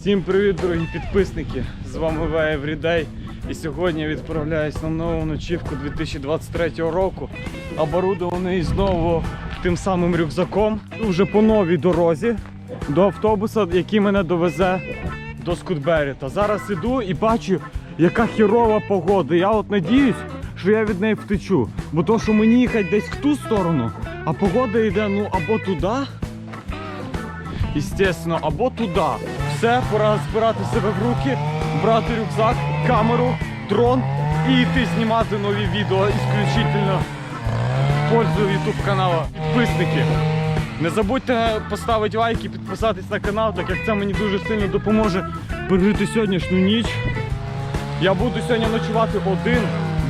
Всім привіт, дорогі підписники! З вами Ви Everyday. І сьогодні я відправляюсь на нову ночівку 2023 року. Оборудований знову тим самим рюкзаком. Вже по новій дорозі до автобуса, який мене довезе до Скутбері. Та зараз іду і бачу, яка хірова погода. Я от надіюсь, що я від неї втечу. Бо то, що мені їхати десь в ту сторону, а погода йде ну або туди, Естественно, або туди. Все, пора збирати себе в руки, брати рюкзак, камеру, дрон і йти знімати нові відео ісключительно в пользу YouTube каналу. Підписники. Не забудьте поставити лайк і підписатись на канал, так як це мені дуже сильно допоможе пережити сьогоднішню ніч. Я буду сьогодні ночувати один,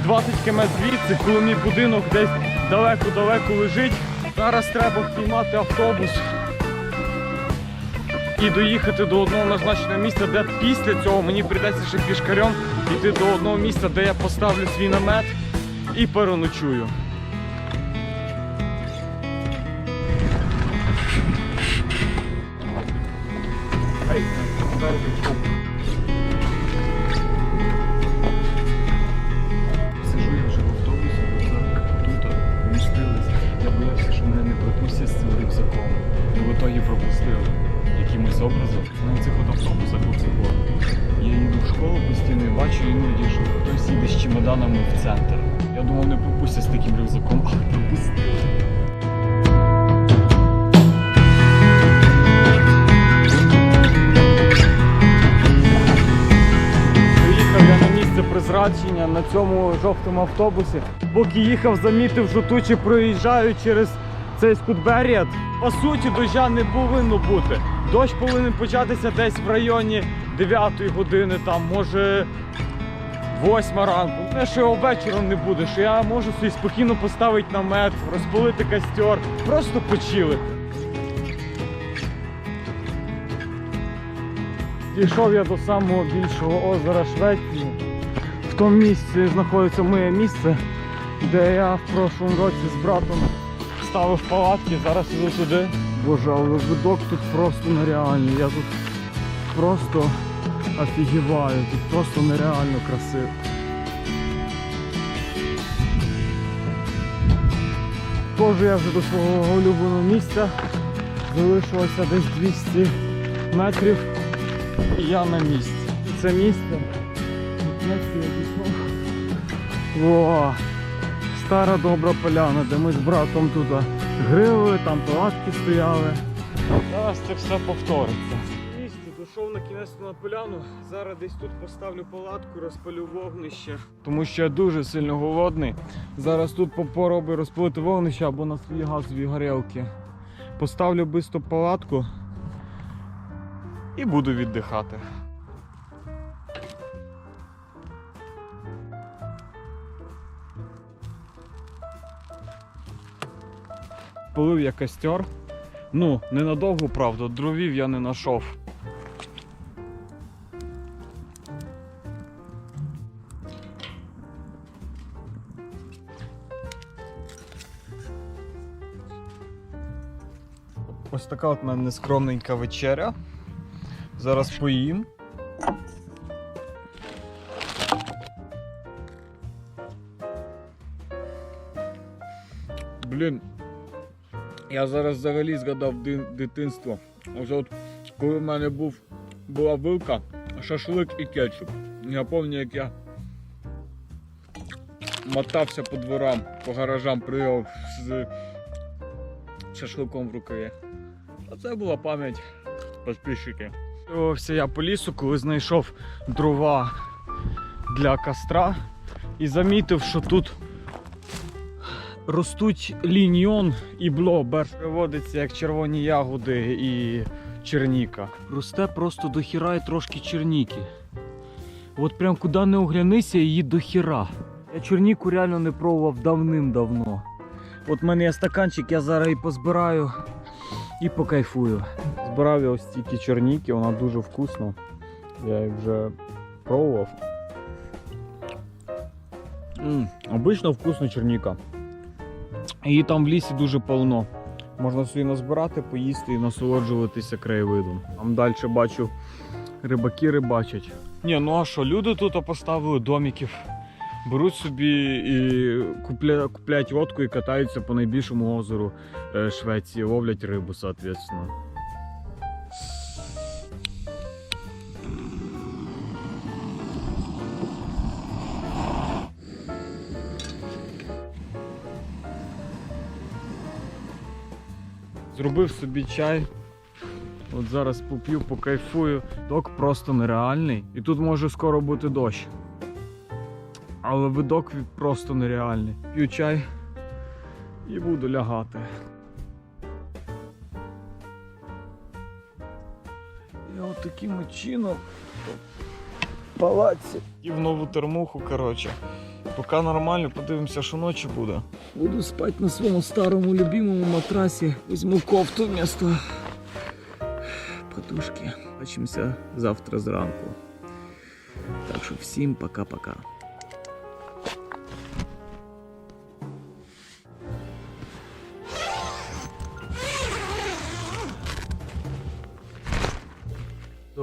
20 км звідси, коли мій будинок десь далеко-далеко лежить. Зараз треба впіймати автобус і доїхати до одного назначеного місця, де після цього мені прийдеться ще пішкарем йти до одного місця, де я поставлю свій намет і переночую. Сижу я вже в автобусі, тут вмістились. Я боявся, що мене не пропустять з цим рюкзаком. І в ітогі пропустили якимось образом. На цих автобусах оцих от, я їду в школу постійно і бачу іноді, що хтось їде з чемоданами в центр. Я думав, не пропустять з таким рюкзаком, але пропустили. Призначення на цьому жовтому автобусі. Поки їхав, замітив, що тучі проїжджають через цей скутберіат. По суті, доща не повинно бути. Дощ повинен початися десь в районі 9 години, там, може 8 ранку. Не, що його вечором не буде, що я можу собі спокійно поставити намет, розпалити костер, просто почилити. Дійшов я до самого більшого озера Швеції. В тому місці знаходиться моє місце, де я в прошлому році з братом ставив палатки, зараз іду туди. Боже, але видок тут просто нереальний. Я тут просто офігіваю, тут просто нереально красиво. Тож я вже до свого улюбленого місця. Залишилося десь 200 метрів і я на місці. Це місце. Нарешті я дійшов. Во, стара добра поляна, де ми з братом тут грили, там палатки стояли. Зараз це все повториться. Місце, дійшов на кінець на поляну. Зараз десь тут поставлю палатку, розпалю вогнище. Тому що я дуже сильно голодний. Зараз тут попробую розпалити вогнище або на свої газові горілки. Поставлю бисто палатку і буду віддихати. Полив я костер. Ну, ненадовго, правда, дровів я не знайшов. Ось така от мене скромненька вечеря. Зараз поїм. Блін, я зараз взагалі згадав дитинство. Ось от коли в мене був, була вилка, шашлик і кетчуп. Я пам'ятаю, як я мотався по дворам, по гаражам пригав з шашликом в рукаві. Оце була пам'ять підписчики. Все я по лісу, коли знайшов дрова для костра і замітив, що тут ростуть ліньйон і блобер. Приводиться як червоні ягоди і черніка. Росте просто до хіра і трошки черніки. От прям куди не оглянися, її до хіра. Я черніку реально не пробував давним-давно. От в мене є стаканчик, я зараз і позбираю і покайфую. Збирав я ось стільки черніки, вона дуже вкусна. Я її вже пробував. М, обично вкусна черніка. Її там в лісі дуже повно. Можна собі назбирати, поїсти і насолоджуватися краєвидом. Там далі бачу рибаки рибачать. Ні, ну а що, люди тут поставили домиків, беруть собі і купля, купляють лодку і катаються по найбільшому озеру е, Швеції, ловлять рибу, соответственно. Зробив собі чай. От зараз поп'ю, покайфую. Док просто нереальний. І тут може скоро бути дощ. Але видок просто нереальний. П'ю чай і буду лягати. І от таким чином палаці. І в нову термуху, коротше. Поки нормально, подивимося, що ночі буде. Буду спати на своєму старому любимому матрасі. Візьму кофту вмісто подушки. Бачимося завтра зранку. Так що всім пока-пока.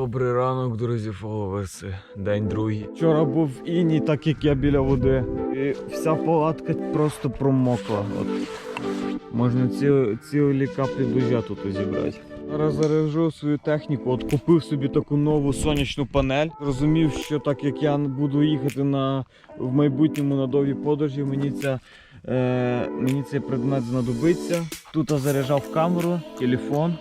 Добрий ранок, друзі, фоловерси. День другий. Вчора був іній, так як я біля води. І вся палатка просто промокла. От. Можна ці, цілі каплі дождя тут зібрати. Зараз заряджу свою техніку, от купив собі таку нову сонячну панель. Розумів, що так як я буду їхати на, в майбутньому на довгі подорожі, мені, ця, е, мені цей предмет знадобиться. Тут я заряджав камеру, телефон.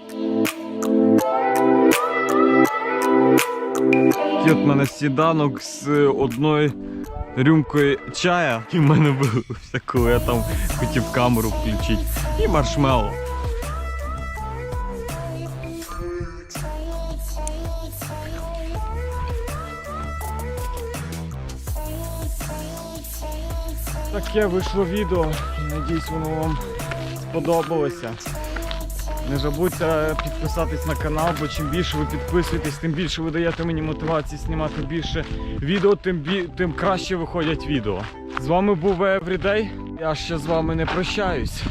От мене сіданок з одною рюмкою чая, і в мене виявився, коли я там хотів камеру включити. І маршмеллоу. Таке вийшло відео. Надіюсь, воно вам сподобалося. Не забудьте підписатись на канал, бо чим більше ви підписуєтесь, тим більше ви даєте мені мотивації знімати більше відео, тим, бі... тим краще виходять відео. З вами був Everyday. Я ще з вами не прощаюсь.